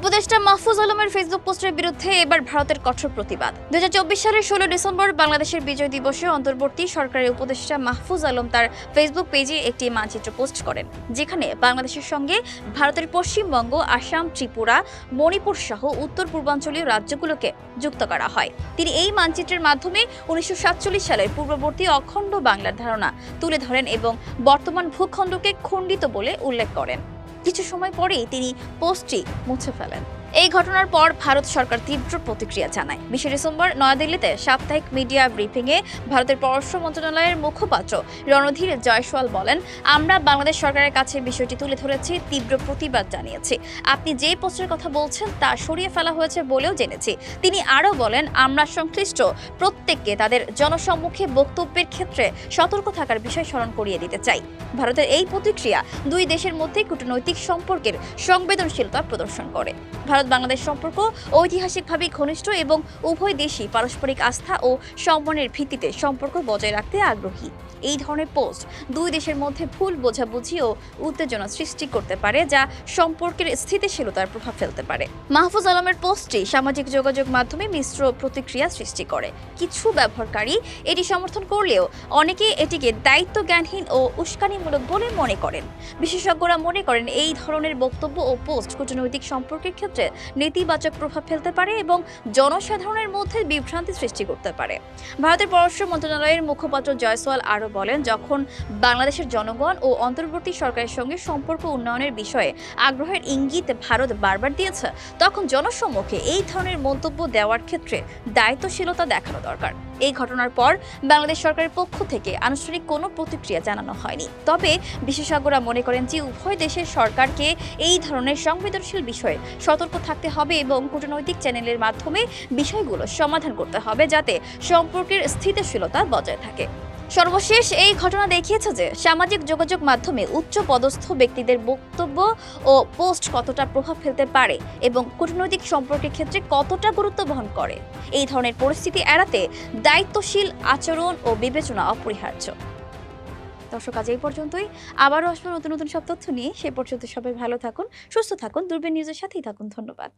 উপদেষ্টা মাহফুজ আলমের ফেসবুক পোস্টের বিরুদ্ধে এবার ভারতের কঠোর প্রতিবাদ। দুহাজার চব্বিশ সালের ষোলো ডিসেম্বর বাংলাদেশের বিজয় দিবসে অন্তর্বর্তী সরকারের উপদেষ্টা মাহফুজ আলম তার ফেসবুক পেজে একটি মানচিত্র পোস্ট করেন, যেখানে বাংলাদেশের সঙ্গে ভারতের পশ্চিমবঙ্গ, আসাম, ত্রিপুরা, মণিপুর সহ উত্তর পূর্বাঞ্চলীয় রাজ্যগুলোকে যুক্ত করা হয়। তিনি এই মানচিত্রের মাধ্যমে উনিশশো সাতচল্লিশ সালের পূর্ববর্তী অখণ্ড বাংলার ধারণা তুলে ধরেন এবং বর্তমান ভূখণ্ডকে খণ্ডিত বলে উল্লেখ করেন। কিছু সময় পরেই তিনি পোস্টটি মুছে ফেলেন। এই ঘটনার পর ভারত সরকার তীব্র প্রতিক্রিয়া জানায়। বিশে ডিসেম্বর নয়াদিল্লিতে সাপ্তাহিক মিডিয়া ব্রিফিংয়ে ভারতের পররাষ্ট্র মন্ত্রণালয়ের মুখপাত্র রণধীর জয়সওয়াল বলেন, আমরা বাংলাদেশ সরকারের কাছে বিষয়টি তুলে ধরেছি, তীব্র প্রতিবাদ জানিয়েছি। আপনি যে পোস্টের কথা বলছেন, তা সরিয়ে ফেলা হয়েছে বলেও জেনেছি। তিনি আরও বলেন, আমরা সংশ্লিষ্ট প্রত্যেককে তাদের জনসম্মুখে বক্তব্যের ক্ষেত্রে সতর্ক থাকার বিষয় স্মরণ করিয়ে দিতে চাই। ভারতের এই প্রতিক্রিয়া দুই দেশের মধ্যে কূটনৈতিক সম্পর্কের সংবেদনশীলতা প্রদর্শন করে। ভারত বাংলাদেশ সম্পর্ক ঐতিহাসিকভাবে ঘনিষ্ঠ এবং উভয় দেশই পারস্পরিক আস্থা ও সম্মানের ভিত্তিতে সম্পর্ক বজায় রাখতে আগ্রহী। এই ধরনের পোস্ট দুই দেশের মধ্যে ভুল বোঝাবুঝি ও উত্তেজনা সৃষ্টি করতে পারে, যা সম্পর্কের স্থিতিশীলতার প্রভাব ফেলতে পারে। মাহফুজ আলমের পোস্টটি সামাজিক যোগাযোগ মাধ্যমে মিশ্র প্রতিক্রিয়া সৃষ্টি করে। কিছু ব্যবহারকারী এটি সমর্থন করলেও অনেকে এটিকে দায়িত্ব জ্ঞানহীন ও উস্কানিমূলক বলে মনে করেন। বিশেষজ্ঞরা মনে করেন এই ধরনের বক্তব্য ও পোস্ট কূটনৈতিক সম্পর্কের ক্ষেত্রে নেতিবাচক প্রভাব ফেলতে পারে এবং জনসাধারণের মধ্যে বিভ্রান্তি সৃষ্টি করতে পারে। ভারতের পররাষ্ট্র মন্ত্রণালয়ের মুখপাত্র জয়সওয়াল আরও বলেন, যখন বাংলাদেশের জনগণ ও অন্তর্বর্তী সরকারের সঙ্গে সম্পর্ক উন্নয়নের বিষয়ে আগ্রহের ইঙ্গিত ভারত বারবার দিয়েছে, তখন জনসম্মুখে এই ধরনের মন্তব্য দেওয়ার ক্ষেত্রে দায়িত্বশীলতা দেখানো দরকার। এই ঘটনার পর বাংলাদেশ সরকারের পক্ষ থেকে আনুষ্ঠানিক কোনো প্রতিক্রিয়া জানানো হয়নি। তবে বিশেষজ্ঞরা মনে করেন যে উভয় দেশের সরকারকে এই ধরনের সংবেদনশীল বিষয়ে সতর্ক থাকতে হবে এবং কূটনৈতিক চ্যানেলের মাধ্যমে বিষয়গুলো সমাধান করতে হবে যাতে সম্পর্কের স্থিতিশীলতা বজায় থাকে। সর্বশেষ এই ঘটনা দেখিয়েছে যে সামাজিক যোগাযোগ মাধ্যমে উচ্চ পদস্থ ব্যক্তিদের বক্তব্য ও পোস্ট কতটা প্রভাব ফেলতে পারে এবং কূটনৈতিক সম্পর্কের ক্ষেত্রে কতটা গুরুত্ব বহন করে। এই ধরনের পরিস্থিতি এড়াতে দায়িত্বশীল আচরণ ও বিবেচনা অপরিহার্য। দর্শক, আজ এই পর্যন্তই। আবারও আসব নতুন নতুন সব তথ্য নিয়ে। সে পর্যন্ত সবাই ভালো থাকুন, সুস্থ থাকুন, দূরবীন নিউজের সাথেই থাকুন। ধন্যবাদ।